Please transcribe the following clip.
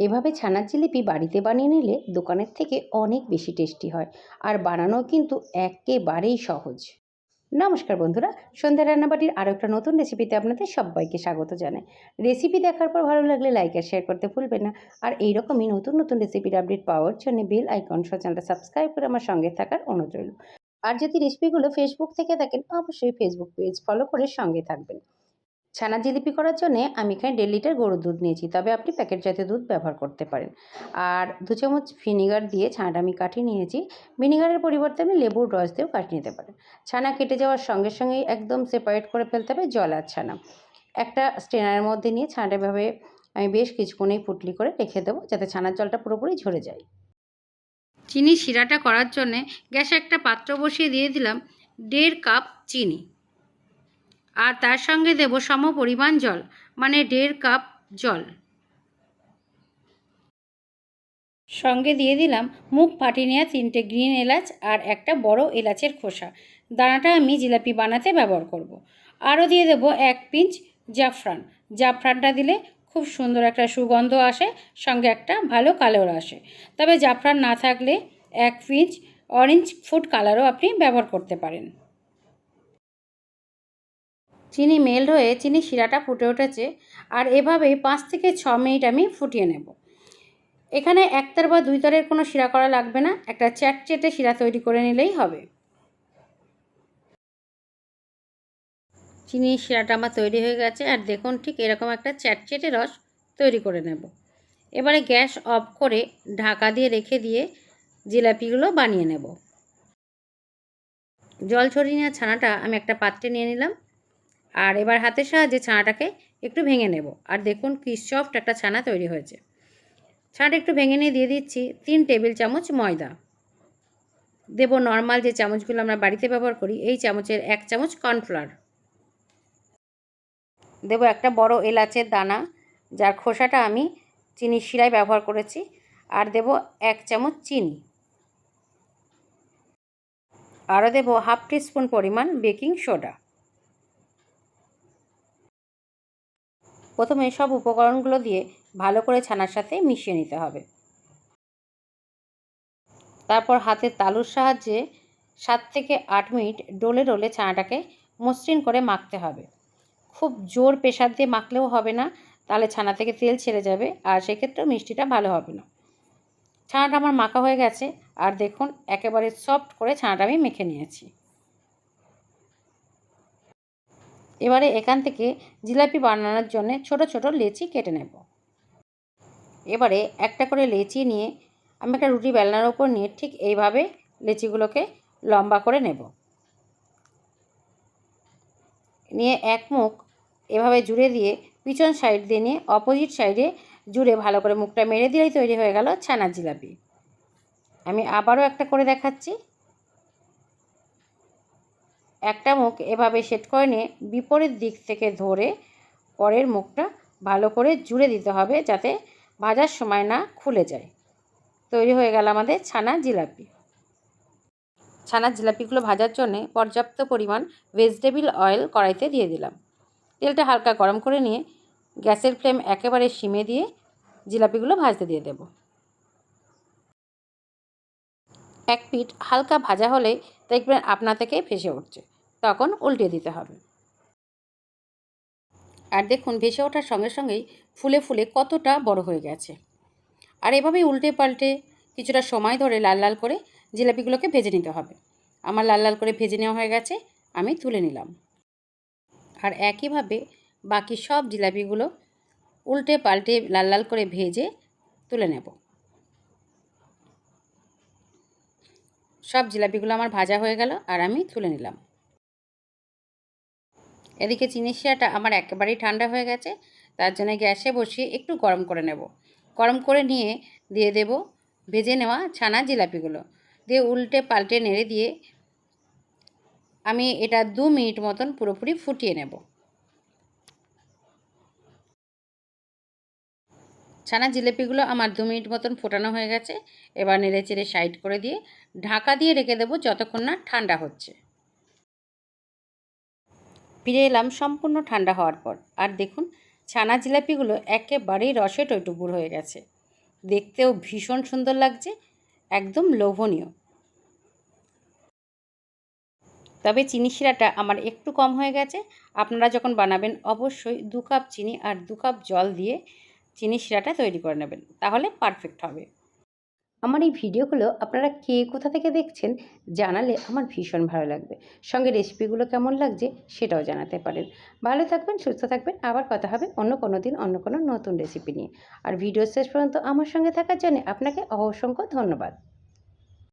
এভাবে ছানার জিলিপি বাড়িতে বানিয়ে নিলে দোকানের থেকে অনেক বেশি টেস্টি হয়। আর বানানো কিন্তু একেবারেই সহজ। নমস্কার বন্ধুরা, সন্ধ্যা রান্নাবাটির আরও একটা নতুন রেসিপিতে আপনাদের সবাইকে স্বাগত জানাই। রেসিপি দেখার পর ভালো লাগলে লাইক আর শেয়ার করতে ভুলবেন না। আর এইরকমই নতুন নতুন রেসিপির আপডেট পাওয়ার জন্য বেল আইকন সহ চ্যানেলটা সাবস্ক্রাইব করে আমার সঙ্গে থাকার অনুরোধ রইল। আর যদি রেসিপিগুলো ফেসবুক থেকে দেখেন, অবশ্যই ফেসবুক পেজ ফলো করে সঙ্গে থাকবেন। ছানা জিলিপি করার জন্য আমি এখানে দেড় লিটার গরুর দুধ নিয়েছি। তবে আপনি প্যাকেট জাতীয় দুধ ব্যবহার করতে পারেন। আর দু চামচ ভিনিগার দিয়ে ছানাটা আমি কাটিয়ে নিয়েছি। ভিনিগারের পরিবর্তে আমি লেবুর রস দিয়েও কাটিয়ে নিতে পারেন। ছানা কেটে যাওয়ার সঙ্গে সঙ্গেই একদম সেপারেট করে ফেলতে হবে জল আর ছানা। একটা স্ট্রেনারের মধ্যে নিয়ে ছানাটা এভাবে আমি বেশ কিছুক্ষণেই পুটলি করে রেখে দেবো যাতে ছানার জলটা পুরোপুরি ঝরে যায়। চিনি শিরাটা করার জন্যে গ্যাসে একটা পাত্র বসিয়ে দিয়ে দিলাম দেড় কাপ চিনি। আর তার সঙ্গে দেব সম পরিমাণ জল মানে দেড় কাপ জল। সঙ্গে দিয়ে দিলাম মুখ ফাটিয়ে নেওয়া তিনটে গ্রিন এলাচ আর একটা বড় এলাচের খোসা। দানাটা আমি জিলাপি বানাতে ব্যবহার করব। আরও দিয়ে দেব এক পিঞ্চ জাফরান। জাফরানটা দিলে খুব সুন্দর একটা সুগন্ধ আসে, সঙ্গে একটা ভালো কালার আসে। তবে জাফরান না থাকলে এক পিঞ্চ অরেঞ্জ ফুড কালারও আপনি ব্যবহার করতে পারেন। চিনি মেল্ট হয়ে চিনি শিরাটা ফুটে উঠেছে আর এভাবে পাঁচ থেকে ছ মিনিট আমি ফুটিয়ে নেব। এখানে একতার বা দুই তারের কোনো শিরা করা লাগবে না, একটা চ্যাট চেটে শিরা তৈরি করে নিলেই হবে। চিনির শিরাটা আমার তৈরি হয়ে গেছে আর দেখুন ঠিক এরকম একটা চ্যাটচেটে রস তৈরি করে নেব। এবারে গ্যাস অফ করে ঢাকা দিয়ে রেখে দিয়ে জিলাপিগুলো বানিয়ে নেব। জল ছড়িয়ে নেওয়া ছানাটা আমি একটা পাত্রে নিয়ে নিলাম। আর এবার হাতের সাহায্যে ছানাটাকে একটু ভেঙে নেব। আর দেখুন কি সফট একটা ছানা তৈরি হয়েছে। ছানাটা একটু ভেঙে নিয়ে দিয়ে দিচ্ছি তিন টেবিল চামচ ময়দা। দেব নর্মাল যে চামচগুলো আমরা বাড়িতে ব্যবহার করি, এই চামচের এক চামচ কর্নফ্লাওয়ার দেব একটা বড় এলাচের দানা, যার খোসাটা আমি চিনির শিরায় ব্যবহার করেছি। আর দেব এক চামচ চিনি। আরও দেব হাফ টিস্পুন পরিমাণ বেকিং সোডা প্রথমে সব উপকরণগুলো দিয়ে ভালো করে ছানার সাথে মিশিয়ে নিতে হবে। তারপর হাতের তালুর সাহায্যে সাত থেকে আট মিনিট ডোলে ডোলে ছানাটাকে মসৃণ করে মাখতে হবে। খুব জোর প্রেশার দিয়ে মাখলেও হবে না, তাহলে ছানা থেকে তেল ছেড়ে যাবে আর সেক্ষেত্রেও মিষ্টিটা ভালো হবে না। ছানাটা আমার মাখা হয়ে গেছে, আর দেখুন একেবারে সফট করে ছানাটা আমি মেখে নিয়েছি। এবারে এখান থেকে জিলাপি বানানোর জন্য ছোট ছোট লেচি কেটে নেব। এবারে একটা করে লেচি নিয়ে আমি একটা রুটি বেলনার ওপর নিয়ে ঠিক এইভাবে লেচিগুলোকে লম্বা করে নেব। নিয়ে এক মুখ এভাবে জুড়ে দিয়ে পিছন সাইড দিয়ে নিয়ে অপোজিট সাইডে জুড়ে ভালো করে মুখটা মেরে দিলেই তৈরি হয়ে গেল ছানার জিলাপি। আমি আবারও একটা করে দেখাচ্ছি। একটা মুখ এভাবে সেট করে নিয়ে বিপরীত দিক থেকে ধরে পরের মুখটা ভালো করে জুড়ে দিতে হবে যাতে ভাজার সময় না খুলে যায়। তৈরি হয়ে গেল আমাদের ছানা জিলাপি। ছানার জিলাপিগুলো ভাজার জন্য পর্যাপ্ত পরিমাণ ভেজিটেবিল অয়েল কড়াইতে দিয়ে দিলাম। তেলটা হালকা গরম করে নিয়ে গ্যাসের ফ্লেম একেবারে সিমে দিয়ে জিলাপিগুলো ভাজতে দিয়ে দেব। এক পিঠ হালকা ভাজা হলে দেখবেন আপনা থেকে ভেসে উঠছে। তখন উল্টে দিতে হবে। আর দেখুন, ভেসে ওঠার সঙ্গে সঙ্গেই ফুলে ফুলে কতটা বড় হয়ে গেছে। আর এভাবেই উল্টে পাল্টে কিছুটা সময় ধরে লাল লাল করে জিলাপিগুলোকে ভেজে নিতে হবে। আমার লাল লাল করে ভেজে নেওয়া হয়ে গেছে, আমি তুলে নিলাম। আর একইভাবে বাকি সব জিলাপিগুলো উল্টে পাল্টে লাল লাল করে ভেজে তুলে নেব। সব জিলাপিগুলো আমার ভাজা হয়ে গেল আর আমি তুলে নিলাম। এদিকে চিনি শিরাটা আমার একেবারেই ঠান্ডা হয়ে গেছে, তার জন্য গ্যাসে বসিয়ে একটু গরম করে নেব। গরম করে নিয়ে দিয়ে দেব ভেজে নেওয়া ছানা জিলাপিগুলো। দিয়ে উল্টে পাল্টে নেড়ে দিয়ে আমি এটা দু মিনিট মতন পুরোপুরি ফুটিয়ে নেব। ছানা জিলেপিগুলো আমার দু মিনিট মতন ফোটানো হয়ে গেছে, এবার নেড়ে চেড়ে সাইড করে দিয়ে ঢাকা দিয়ে রেখে দেবো যতক্ষণ না ঠান্ডা হচ্ছে। ফিরে এলাম সম্পূর্ণ ঠান্ডা হওয়ার পর। আর দেখুন, ছানা জিলাপিগুলো একেবারেই রসে টইটুপুর হয়ে গেছে। দেখতেও ভীষণ সুন্দর লাগছে, একদম লোভনীয়। তবে চিনি শিরাটা আমার একটু কম হয়ে গেছে। আপনারা যখন বানাবেন, অবশ্যই দু কাপ চিনি আর দু কাপ জল দিয়ে চিনি শিরাটা তৈরি করে নেবেন। তাহলে পারফেক্ট হবে। আমার এই ভিডিওগুলো আপনারা কে কোথা থেকে দেখছেন জানালে আমার ভীষণ ভালো লাগবে। সঙ্গে রেসিপিগুলো কেমন লাগছে সেটাও জানাতে পারেন। ভালো থাকবেন, সুস্থ থাকবেন, আবার কথা হবে অন্য কোনো দিন অন্য কোনো নতুন রেসিপি নিয়ে। আর ভিডিও শেষ পর্যন্ত আমার সঙ্গে থাকার জন্য আপনাকে অসংখ্য ধন্যবাদ।